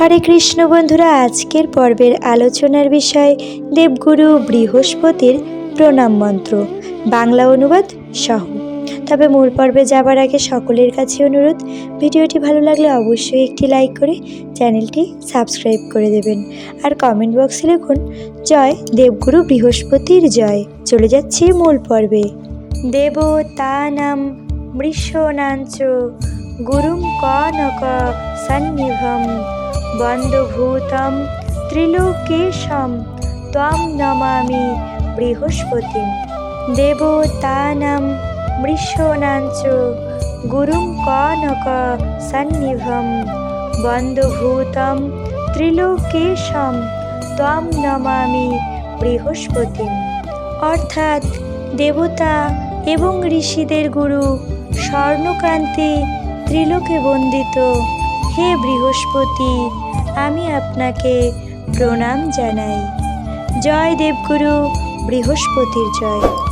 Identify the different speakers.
Speaker 1: হরে কৃষ্ণ বন্ধুরা, আজকের পর্বের আলোচনার বিষয় দেবগুরু বৃহস্পতির প্রণাম মন্ত্র, বাংলা অনুবাদ সহ। তবে মূল পর্বে যাবার আগে সকলের কাছে অনুরোধ, ভিডিওটি ভালো লাগলে অবশ্যই একটি লাইক করে চ্যানেলটি সাবস্ক্রাইব করে দেবেন। আর কমেন্ট বক্সে লিখুন, জয় দেবগুরু বৃহস্পতির জয়। চলে যাচ্ছি মূল পর্বে। দেবতানাম মৃষনাঞ্চ গুরুম কনক সন্নিভম বন্ধভূতম ত্রিলোকেশম, ত্বম নমামি বৃহস্পতিম। দেবতানাম মৃষণাঞ্চ গুরুম কনক সন্নিভম। বন্ধভূতম ত্রিলোকেশম, ত্বম নমামি বৃহস্পতিম। অর্থাৎ দেবতা এবং ঋষিদের গুরু স্বর্ণকান্তি ত্রিলোকে বন্দিত। হে বৃহস্পতি আমি আপনাকে প্রণাম জানাই। জয় দেবগুরু বৃহস্পতির জয়।